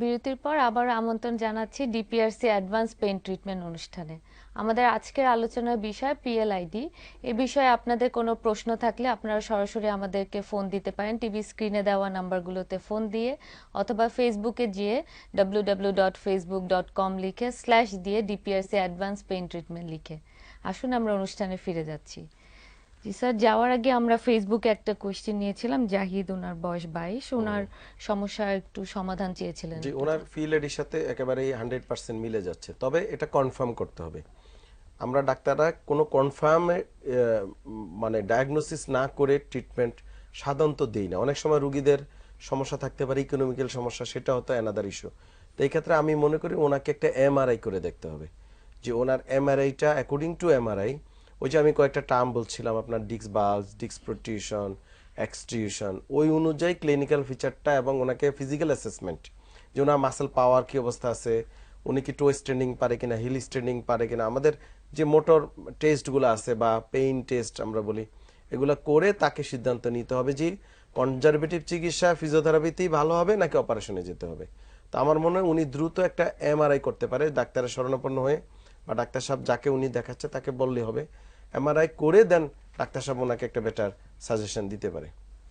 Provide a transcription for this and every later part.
বিরতির পর আবার আমন্ত্রণ জানাচ্ছি ডিপিআরসি অ্যাডভান্স পেইন ট্রিটমেন্ট অনুষ্ঠানে। আমাদের আজকের আলোচনার বিষয় পিএলআইডি এ বিষয়ে আপনাদের কোনো প্রশ্ন থাকলে আপনারা সরাসরি আমাদেরকে ফোন দিতে পারেন। টিভি স্ক্রিনে দেওয়া নাম্বারগুলোতে ফোন দিয়ে অথবা ফেসবুকে গিয়ে W W dot Facebook dot com লিখে স্ল্যাশ দিয়ে ডিপিআরসি অ্যাডভান্স পেইন ট্রিটমেন্ট লিখে। আসুন আমরা অনুষ্ঠানে ফিরে যাচ্ছি। জি স্যার যাওয়ার আগে আমরা ফেসবুকে একটা কোয়েশ্চেন নিয়েছিলাম জাহিদ ওনার বয়স বাইশ ওনার সমস্যা একটু সমাধান চেয়েছিলেন। যে ওনার ফিল্ডের সাথে একেবারেই হান্ড্রেড পার্সেন্ট মিলে যাচ্ছে। তবে এটা কনফার্ম করতে হবে। আমরা ডাক্তাররা কোনো কনফার্ম মানে ডায়াগনোসিস না করে ট্রিটমেন্ট সাধারণত দিই না। অনেক সময় রুগীদের সমস্যা থাকতে পারে ইকোনমিক্যাল সমস্যা সেটা হতো অ্যানাদার ইস্যু তো এই ক্ষেত্রে আমি মনে করি ওনাকে একটা এমআরআই করে দেখতে হবে। যে ওনার এমআরআইটা অ্যাকর্ডিং টু এমআরআই ওই যে আমি কয়েকটা টার্ম বলছিলাম, আপনার ডিক্স বাল্স ডিক্স প্রোটিউশন এক্সট্রিউশন ওই অনুযায়ী ক্লিনিক্যাল ফিচারটা এবং ওনাকে ফিজিক্যাল অ্যাসেসমেন্ট যে ওনার মাসেল পাওয়ার কী অবস্থা আছে, উনি কি টো স্ট্রেনিং পারে কিনা হিল স্ট্রেনিং পারে কিনা, আমাদের যে মোটর টেস্টগুলো আছে বা পেইন টেস্ট আমরা বলি, এগুলো করে তাকে সিদ্ধান্ত নিতে হবে যে কনজারভেটিভ চিকিৎসা ফিজিওথেরাপিতেই ভালো হবে নাকি অপারেশনে যেতে হবে। তো আমার মনে হয় উনি দ্রুত একটা এমআরআই করতে পারে, ডাক্তারের শরণাপন্ন হয়ে, বা ডাক্তার সাহেব যাকে উনি দেখাচ্ছে তাকে বললে হবে। এমআরআই করে দেন ডাক্তার সাহেব ওনাকে একটা বেটার সাজেশন দিতে পারে।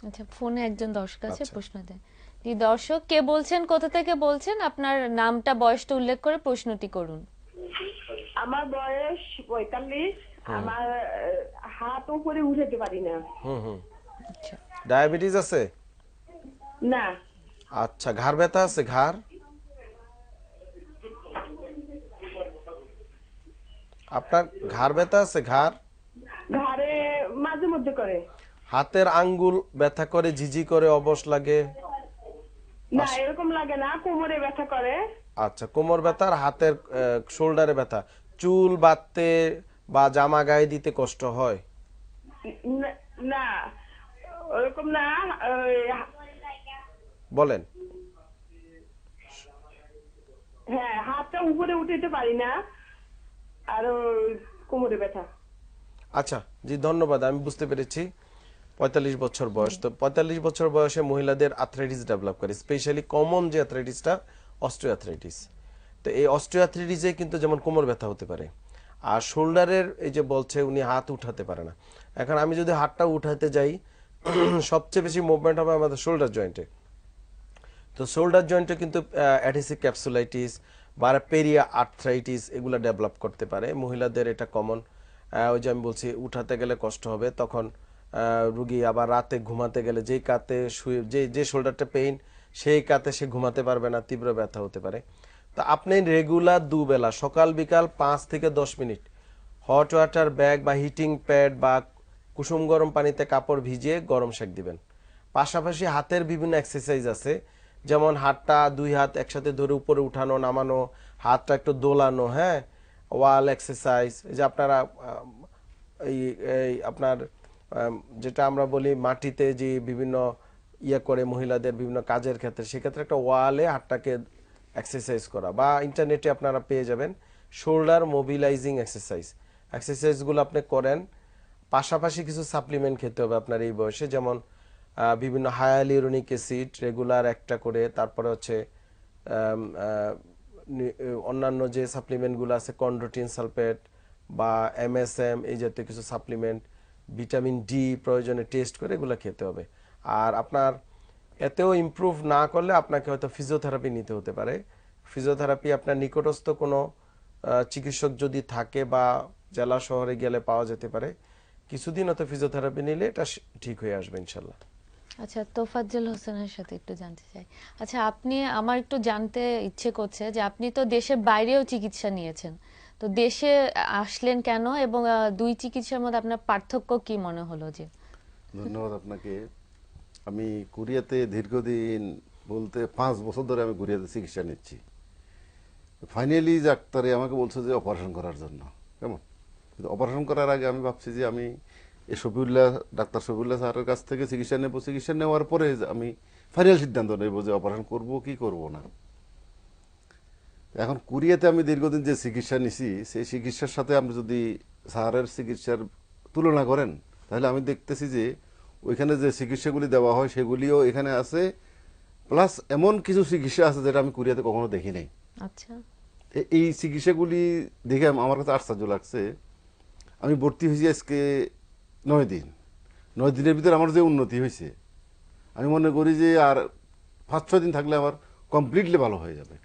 আচ্ছা ফোনে একজন দর্শক আছে আচ্ছা। প্রশ্ন দেয়। জি দর্শক কে বলছেন কোথা থেকে বলছেন? আপনার নামটা বয়সটা উল্লেখ করে প্রশ্নটি করুন। আমার বয়স পঁয়তাল্লিশ আমার হাত উপরে উঠাতে পারি না। হুম হুম। আচ্ছা। ডায়াবেটিস আছে? না। আচ্ছা ঘাড় ব্যথা আছে? ঘাড়? আপনার ঘাড় ব্যথা আছে? ঘাড়ে? মাঝে মধ্যে করে। হাতের আঙ্গুল ব্যথা করে ঝিঝি করে অবশ লাগে? না এরকম লাগে না কোমরে ব্যথা করে। আচ্ছা কোমর ব্যথা আর হাতের শোল্ডারে ব্যথা। চুল বাঁধতে বা জামা গায়ে দিতে কষ্ট হয়? না- ওরকম না বলেন। হ্যাঁ হাতটা উপরে উঠাতে পারি না আর কোমরে ব্যথা। আচ্ছা জি, ধন্যবাদ, আমি বুঝতে পেরেছি। পঁয়তাল্লিশ বছর বয়স। তো পঁয়তাল্লিশ বছর বয়সে মহিলাদের আথরাইটিস ডেভেলপ করে স্পেশালি কমন যে আথরাইটিসটা অস্ট্রিওআথরাইটিস তো এই অস্ট্রিওআথরাইটিসে কিন্তু যেমন কোমর ব্যথা হতে পারে, আর শোল্ডারের এই যে বলছে, উনি হাত উঠাতে পারে না। এখন আমি যদি হাতটা উঠাতে যাই, সবচেয়ে বেশি মুভমেন্ট হবে আমাদের শোল্ডার জয়েন্টে তো শোল্ডার জয়েন্টে কিন্তু অ্যাডিসিক ক্যাপসুলাইটিস বা পেরিয়া আর্থ্রাইটিস এগুলো ডেভেলপ করতে পারে। মহিলাদের এটা কমন ওই যে আমি বলছি, উঠাতে গেলে কষ্ট হবে, তখন রুগী আবার রাতে ঘুমাতে গেলে যেই কাতে শুয়ে যে যে শোল্ডারটা পেইন, সেই কাতে সে ঘুমাতে পারবে না, তীব্র ব্যথা হতে পারে। তো আপনি রেগুলার দুবেলা, সকাল, বিকাল পাঁচ থেকে দশ মিনিট, হট ওয়াটার ব্যাগ বা হিটিং প্যাড বা কুসুম গরম পানিতে কাপড় ভিজিয়ে গরম সেক দিবেন। পাশাপাশি হাতের বিভিন্ন এক্সারসাইজ আছে, যেমন হাতটা দুই হাত একসাথে ধরে উপরে উঠানো, নামানো, হাতটা একটু দোলানো হ্যাঁ? ওয়াল এক্সারসাইজ, এই যে আপনারা এই আপনার যেটা আমরা বলি মাটিতে যে বিভিন্ন ইয়ে করে মহিলাদের বিভিন্ন কাজের ক্ষেত্রে, সেক্ষেত্রে একটা ওয়ালে হাতটাকে এক্সারসাইজ করা। বা ইন্টারনেটে আপনারা পেয়ে যাবেন শোল্ডার মোবিলাইজিং এক্সারসাইজ। এক্সারসাইজগুলো আপনি করেন, পাশাপাশি কিছু সাপ্লিমেন্ট খেতে হবে আপনার এই বয়সে, যেমন বিভিন্ন হায়ালিউরোনিক অ্যাসিড, রেগুলার একটা করে, তারপরে হচ্ছে অন্যান্য যে সাপ্লিমেন্টগুলো আছে কন্ড্রোটিন সালফেট বা এমএসএম এই জাতীয় কিছু সাপ্লিমেন্ট ভিটামিন ডি প্রয়োজনে টেস্ট করে এগুলো খেতে হবে। আর আপনার এতেও ইমপ্রুভ না করলে আপনাকে হয়তো ফিজিওথেরাপি নিতে হতে পারে। ফিজিওথেরাপি আপনার নিকটস্থ কোনো চিকিৎসক যদি থাকে বা জেলা শহরে গেলে পাওয়া যেতে পারে, কিছুদিন হয়তো ফিজিওথেরাপি নিলে এটা ঠিক হয়ে আসবে ইনশাল্লাহ। আচ্ছা তোফাজ্জল হোসেনের সাথে একটু জানতে চাই। আচ্ছা আপনি, আমার একটু জানতে ইচ্ছে করছে যে আপনি তো দেশের বাইরেও চিকিৎসা নিয়েছেন। তো দেশে আসলেন কেন এবং দুই চিকিৎসার মধ্যে আপনার পার্থক্য কি মনে হলো যে? ধন্যবাদ আপনাকে। আমি কোরিয়াতে দীর্ঘদিন বলতে পাঁচ বছর ধরে আমি কোরিয়াতে চিকিৎসা নিচ্ছি। ফাইনালি ডাক্তারে আমাকে বলছে যে অপারেশন করার জন্য। কেমন? অপারেশন করার আগে আমি ভাবছি যে আমি এই শফিউল্লাহ ডাক্তার শফিউল্লাহ স্যারের কাছ থেকে চিকিৎসা নেব চিকিৎসা নেওয়ার পরে আমি ফাইনাল সিদ্ধান্ত নেব যে অপারেশন করব কি করব না। এখন কুরিয়াতে আমি দীর্ঘদিন যে চিকিৎসা নিছি সেই চিকিৎসার সাথে আপনি যদি স্যারের চিকিৎসার তুলনা করেন তাহলে আমি দেখতেছি যে ওইখানে যে চিকিৎসাগুলি দেওয়া হয় সেগুলিও এখানে আছে প্লাস এমন কিছু চিকিৎসা আছে যেটা আমি কোরিয়াতে কখনো দেখি নাই। আচ্ছা। এই চিকিৎসাগুলি দেখে আমার কাছে আশ্চর্য লাগছে। আমি ভর্তি হয়েছি আজকে নয় দিন। নয় দিনের ভিতরে আমার যে উন্নতি হয়েছে, আমি মনে করি যে আর পাঁচ, ছয় দিন থাকলে আমার কমপ্লিটলি ভালো হয়ে যাবে।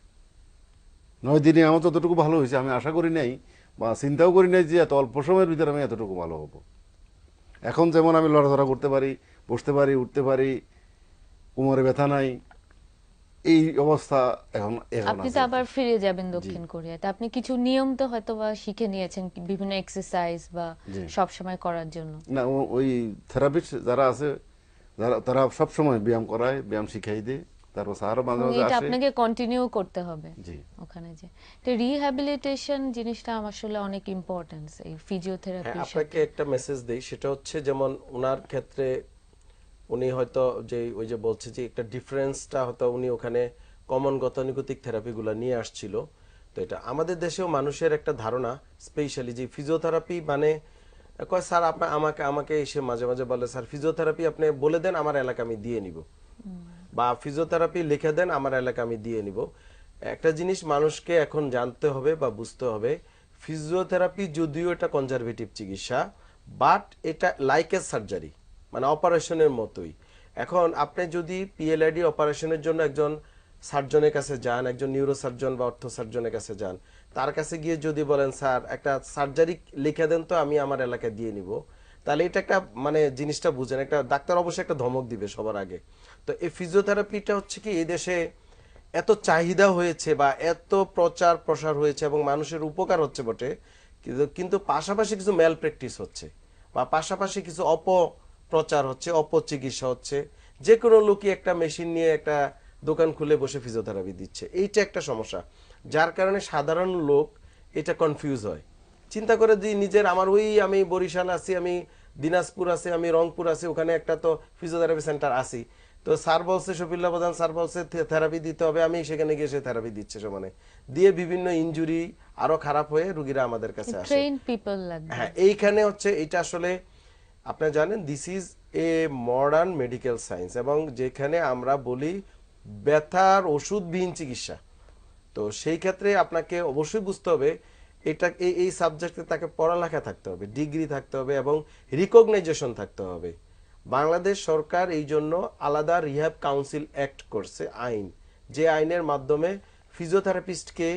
নয় দিনে আমার যতটুকু ভালো হয়েছে, আমি আশা করি নাই বা চিন্তাও করি নাই যে এত অল্প সময়ের ভিতরে আমি এতটুকু ভালো হব। এখন যেমন আমি লড়াচড়া করতে পারি, বসতে পারি, উঠতে পারি, কোমরে ব্যথা নাই এই অবস্থা এখন এখন আপনি তো আবার ফিরে যাবেন দক্ষিণ কোরিয়াতে আপনি কিছু নিয়ম তো হয়তো বা শিখে নিয়েছেন বিভিন্ন এক্সারসাইজ বা সব সময় করার জন্য। না ওই থেরাপিস্ট যারা আছে যারা তারা সব সময় ব্যায়াম করায় ব্যায়াম শিখাই দেয়। তারপর স্যারও মাঝে মাঝে এটা আসে। আপনাকে কন্টিনিউ করতে হবে জি। ওখানে যে। তো রিহ্যাবিলিটেশন জিনিসটা আমার আসলে অনেক ইম্পর্টেন্স এই ফিজিওথেরাপি আপনাকে একটা মেসেজ দেই সেটা হচ্ছে যেমন ওনার ক্ষেত্রে উনি হয়তো যে ওই যে বলছে যে একটা ডিফারেন্সটা হয়তো উনি ওখানে কমন গতানুগতিক থেরাপিগুলো নিয়ে আসছিল। তো এটা আমাদের দেশেও মানুষের একটা ধারণা স্পেশালি যে ফিজিওথেরাপি মানে কয় স্যার আপনি আমাকে আমাকে এসে মাঝে মাঝে বলে স্যার ফিজিওথেরাপি আপনি বলে দেন আমার এলাকা আমি দিয়ে নিব। বা ফিজিওথেরাপি লিখে দেন আমার এলাকা আমি দিয়ে নিব। একটা জিনিস মানুষকে এখন জানতে হবে বা বুঝতে হবে ফিজিওথেরাপি যদিও এটা কনজারভেটিভ চিকিৎসা বাট এটা লাইক এ সার্জারি মানে অপারেশনের মতোই। এখন আপনি যদি পিএলআইডি অপারেশনের জন্য একজন সার্জনের কাছে যান, একজন নিউরো সার্জন বা অর্থ সার্জনের কাছে যান, তার কাছে গিয়ে যদি বলেন, স্যার, একটা সার্জারি লিখে দেন তো, আমি আমার এলাকায় দিয়ে নিব। তাহলে এটা একটা মানে জিনিসটা বুঝেন, একটা ডাক্তার অবশ্যই একটা ধমক দিবে সবার আগে। তো এই ফিজিওথেরাপিটা হচ্ছে কি এই দেশে এত চাহিদা হয়েছে বা এত প্রচার প্রসার হয়েছে এবং মানুষের উপকার হচ্ছে বটে, কিন্তু পাশাপাশি কিছু ম্যাল প্র্যাকটিস হচ্ছে বা পাশাপাশি কিছু অপপ্রচার হচ্ছে অপচিকিৎসা হচ্ছে। যে কোনো লোকই একটা মেশিন নিয়ে একটা দোকান খুলে বসে ফিজিওথেরাপি দিচ্ছে। এইটা একটা সমস্যা। যার কারণে সাধারণ লোক এটা কনফিউজ হয়। চিন্তা করে যে নিজের আমার ওই আমি বরিশাল আছি আমি দিনাজপুর আছি আমি রংপুর আছি ওখানে একটা তো ফিজিওথেরাপি সেন্টার আছি তো স্যার বলছে শফিল্লা প্রধান স্যার বলছে থেরাপি দিতে হবে। আমি সেখানে গিয়ে সে থেরাপি দিচ্ছে সমানে। দিয়ে বিভিন্ন ইনজুরি আরও খারাপ হয়ে রুগীরা আমাদের কাছে আসে। হ্যাঁ এইখানে হচ্ছে এটা আসলে আপনি জানেন this is a modern medical science এবং যেখানে আমরা বলি ব্যথার ওষুধবিহীন চিকিৎসা। তো সেই ক্ষেত্রে আপনাকে অবশ্যই বুঝতে হবে, এটা এই এই সাবজেক্টে তাকে পড়ালেখা থাকতে হবে ডিগ্রি থাকতে হবে এবং রিকগনাইজেশন থাকতে হবে। বাংলাদেশ সরকার এই জন্য আলাদা রিহ্যাব কাউন্সিল অ্যাক্ট করছে, আইন। যে আইনের মাধ্যমে ফিজিওথেরাপিস্টকে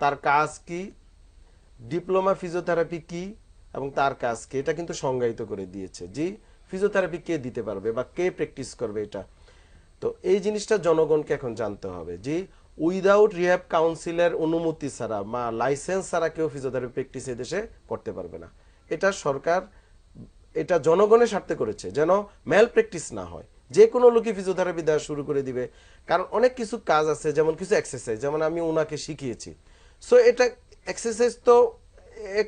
তার কাজ কি ডিপ্লোমা ফিজিওথেরাপি কি এবং তার কাজকে এটা কিন্তু সংজ্ঞায়িত করে দিয়েছে। জি ফিজিওথেরাপি কে দিতে পারবে বা কে প্র্যাকটিস করবে এটা? তো এই জিনিসটা জনগণকে এখন জানতে হবে। যে উইদাউট রিহ্যাব কাউন্সিলের অনুমতি ছাড়া বা লাইসেন্স ছাড়া কেউ ফিজিওথেরাপি প্র্যাকটিস দেশে করতে পারবে না। এটা সরকার, এটা জনগণের স্বার্থে করেছে যেন ম্যাল প্র্যাকটিস না হয়। যে কোনো লোকই ফিজিওথেরাপি দেওয়া শুরু করে দিবে। কারণ অনেক কিছু কাজ আছে, যেমন কিছু এক্সারসাইজ যেমন আমি ওনাকে শিখিয়েছি। সো এটা এক্সারসাইজ তো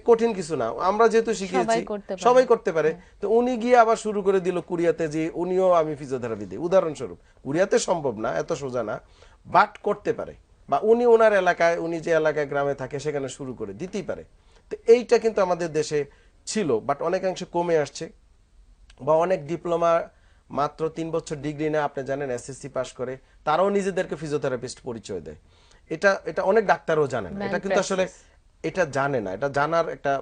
কঠিন কিছু না। আমরা যেহেতু শিখিয়েছি সবাই করতে পারে। তো উনি গিয়ে আবার শুরু করে দিল কুরিয়াতে যে উনিও আমি ফিজিওথেরাপি দিই। উদাহরণস্বরূপ কুরিয়াতে সম্ভব না এত সোজা না বাট করতে পারে। বা উনি ওনার এলাকায় উনি যে এলাকায় গ্রামে থাকে সেখানে শুরু করে দিতেই পারে। তো এইটা কিন্তু আমাদের দেশে ছিল বাট অনেকাংশে কমে আসছে। বা অনেক ডিপ্লোমা মাত্র তিন বছর ডিগ্রি নেয় আপনি জানেন এসএসসি পাশ করে তারাও নিজেদেরকে ফিজিওথেরাপিস্ট পরিচয় দেয়। এটা এটা অনেক ডাক্তারও জানেন। না। এটা কিন্তু আসলে এটা জানে না এটা জানার একটা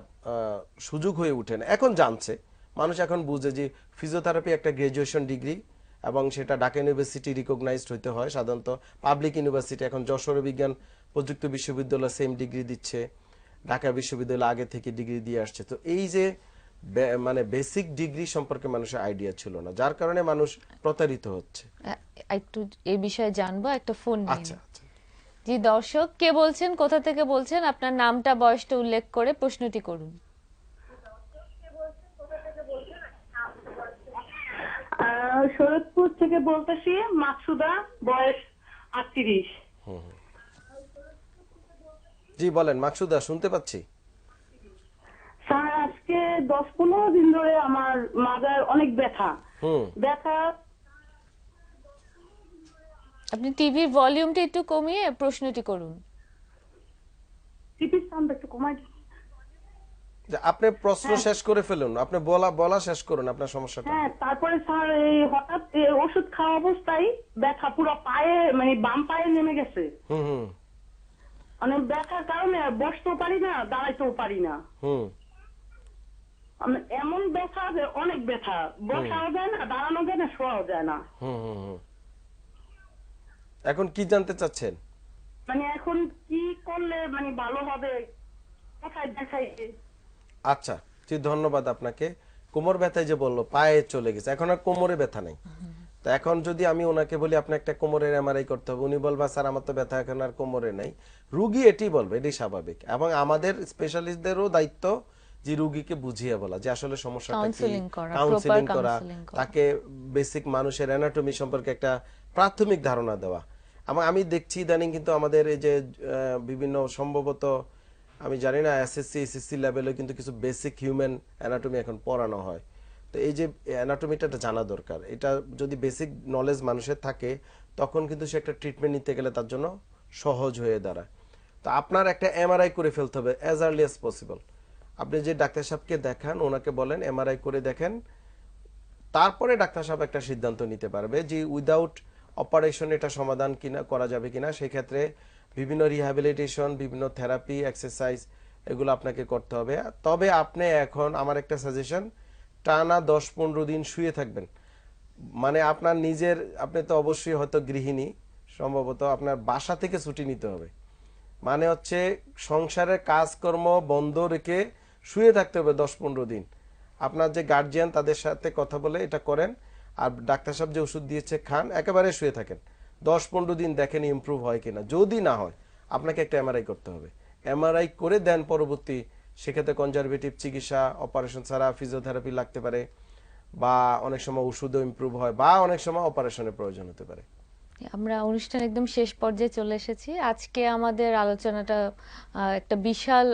সুযোগ হয়ে ওঠে না। এখন জানছে। মানুষ এখন বুঝে যে ফিজিওথেরাপি একটা গ্রাজুয়েশন ডিগ্রি এবং সেটা ঢাকা ইউনিভার্সিটি রিকগনাইজড হইতে হয়। সাধারণত পাবলিক ইউনিভার্সিটি এখন যশোর বিজ্ঞান প্রযুক্তি বিশ্ববিদ্যালয় সেম ডিগ্রি দিচ্ছে। ঢাকা বিশ্ববিদ্যালয় আগে থেকে ডিগ্রি দিয়ে আসছে। তো এই যে মানে বেসিক ডিগ্রি সম্পর্কে মানুষের আইডিয়া ছিল না যার কারণে মানুষ প্রতারিত হচ্ছে। একটু এই বিষয়ে জানব একটা ফোন। আচ্ছা। জি দর্শক কে বলছেন কোথা থেকে বলছেন আপনার নামটা বয়সটা উল্লেখ করে প্রশ্নটি করুন। আহ, শরৎপুর থেকে বলতেছি মাকসুদা বয়স আটত্রিশ। জি বলেন মাকসুদা শুনতে পাচ্ছি। স্যার আজকে দশ পনেরো দিন ধরে আমার মাজার অনেক ব্যথা। হুম। ব্যথা আপনি টিভির ভলিউমটা একটু কমিয়ে প্রশ্নটি করুন। টিভির সাউন্ড একটু কমাই আপনি প্রশ্ন শেষ করে ফেলুন আপনি বলা বলা শেষ করুন আপনার সমস্যাটা। হ্যাঁ তারপরে স্যার এই হঠাৎ এই ওষুধ খাওয়া অবস্থায় ব্যথা পুরো পায়ে মানে বাম পায়ে নেমে গেছে। হুম হুম। মানে ব্যথার কারণে বসতেও পারি না দাঁড়াইতেও পারি না। হুম। আমি এমন ব্যথা যে অনেক ব্যথা। বসাও যায় না দাঁড়ানো যায় না শোয়াও যায় না। হুম হুম হুম। এখন কি জানতে চাচ্ছেন? মানে এখন কি করলে মানে ভালো হবে? কোথায় দেখাই? আচ্ছা জি ধন্যবাদ আপনাকে। কোমর ব্যথায় যে বলল পায়ে চলে গেছে। এখন আর কোমরে ব্যথা নেই। তো এখন যদি আমি ওনাকে বলি আপনি একটা কোমরের এমআরআই করতে হবে। উনি বলবা স্যার আমার তো ব্যথা এখন আর কোমরে নাই। রুগী এটি বলবে এটি স্বাভাবিক। এবং আমাদের স্পেশালিস্টদেরও দায়িত্ব যে রুগীকে বুঝিয়ে বলা যে আসলে সমস্যাটা কি। কাউন্সিলিং করা করা। তাকে বেসিক মানুষের অ্যানাটমি সম্পর্কে একটা প্রাথমিক ধারণা দেওয়া। এবং আমি দেখছি ইদানিং কিন্তু আমাদের এই যে বিভিন্ন সম্ভবত, আমি জানি না এসএসসি এসএসসি লেভেলে কিন্তু কিছু বেসিক হিউম্যান অ্যানাটমি এখন পড়ানো হয়। তো এই যে অ্যানাটমিটা জানা দরকার। এটা যদি বেসিক নলেজ মানুষের থাকে, তখন কিন্তু সে একটা ট্রিটমেন্ট নিতে গেলে তার জন্য সহজ হয়ে দাঁড়ায়। তো আপনার একটা এমআরআই করে ফেলতে হবে অ্যাজ আর্লি অ্যাজ পসিবল আপনি যে ডাক্তার সাহেবকে দেখান, ওনাকে বলেন এমআরআই করে দেখেন। তারপরে ডাক্তার সাহেব একটা সিদ্ধান্ত নিতে পারবে যে উইদাউট অপারেশন এটা সমাধান কিনা, করা যাবে কিনা, সেই ক্ষেত্রে বিভিন্ন রিহ্যাবিলিটেশন বিভিন্ন থেরাপি এক্সারসাইজ এগুলো আপনাকে করতে হবে। তবে আপনি এখন আমার একটা সাজেশন টানা দশ পনেরো দিন শুয়ে থাকবেন। মানে আপনার নিজের, আপনি তো অবশ্যই হয়তো গৃহিণী, সম্ভবত আপনার বাসা থেকে ছুটি নিতে হবে। মানে হচ্ছে সংসারের কাজকর্ম বন্ধ রেখে শুয়ে থাকতে হবে দশ পনেরো দিন। আপনার যে গার্জিয়ান তাদের সাথে কথা বলে এটা করেন। আর ডাক্তার সাহেব যে ওষুধ দিয়েছে, খান, একেবারে শুয়ে থাকেন। দশ পনেরো দিন দেখেন ইমপ্রুভ হয় কিনা। যদি না হয়, আপনাকে একটা এমআরআই করতে হবে। এমআরআই করে দেন পরবর্তী, সেক্ষেত্রে কনজারভেটিভ চিকিৎসা অপারেশন ছাড়া ফিজিওথেরাপি লাগতে পারে, বা অনেক সময় ওষুধও ইমপ্রুভ হয়, বা অনেক সময় অপারেশনের প্রয়োজন হতে পারে। আমরা অনুষ্ঠান একদম শেষ পর্যায়ে চলে এসেছি। আজকে আমাদের আলোচনাটা একটা বিশাল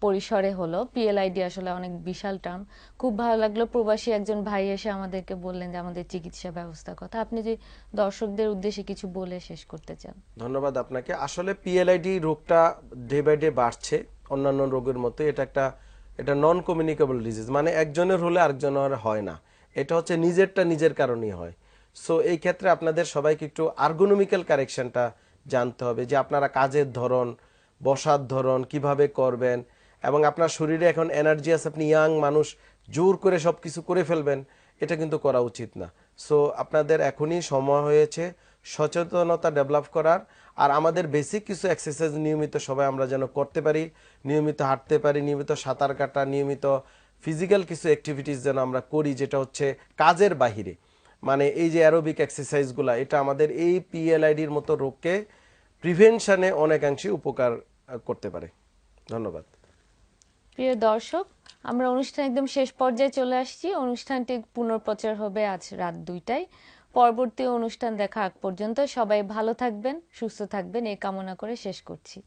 পরিসরে হলো। পিএলআইডি আসলে অনেক বিশাল টার্ম। খুব ভালো লাগল। প্রবাসী একজন ভাই এসে আমাদেরকে বললেন যে আমাদের চিকিৎসা ব্যবস্থার কথা। আপনি যে দর্শকদের উদ্দেশ্যে কিছু বলে শেষ করতে চান। ধন্যবাদ আপনাকে। আসলে পিএলআইডি রোগটা ডে বাই ডে বাড়ছে, অন্যান্য রোগের মতো। এটা একটা, এটা নন কমিউনিকেবল ডিজিজ মানে একজনের হলে আরেকজনের হয় না। এটা হচ্ছে নিজেরটা নিজের কারণেই হয়। সো এই ক্ষেত্রে আপনাদের সবাইকে একটু আর্গোনমিক্যাল কারেকশনটা জানতে হবে যে আপনারা কাজের ধরন বসার ধরন কীভাবে করবেন, এবং আপনার শরীরে এখন এনার্জি আছে, আপনি ইয়াং মানুষ, জোর করে সব কিছু করে ফেলবেন, এটা কিন্তু করা উচিত না। সো আপনাদের এখনই সময় হয়েছে সচেতনতা ডেভেলপ করার, আর আমাদের বেসিক কিছু এক্সারসাইজ নিয়মিত সবাই আমরা যেন করতে পারি, নিয়মিত হাঁটতে পারি, নিয়মিত সাঁতার কাটা, নিয়মিত ফিজিক্যাল কিছু অ্যাক্টিভিটিস যেন আমরা করি, যেটা হচ্ছে কাজের বাহিরে। মানে এই যে অ্যারোবিক এক্সারসাইজগুলো এটা আমাদের এই পিএলআইডির মতো রোগকে প্রিভেনশনে অনেকাংশে উপকার করতে পারে। ধন্যবাদ। প্রিয় দর্শক, আমরা অনুষ্ঠান একদম শেষ পর্যায়ে চলে আসছি। অনুষ্ঠানটি পুনঃপ্রচার হবে আজ রাত দুইটায়। পরবর্তী অনুষ্ঠান দেখা আগ পর্যন্ত সবাই ভালো থাকবেন, সুস্থ থাকবেন। এই কামনা করে শেষ করছি।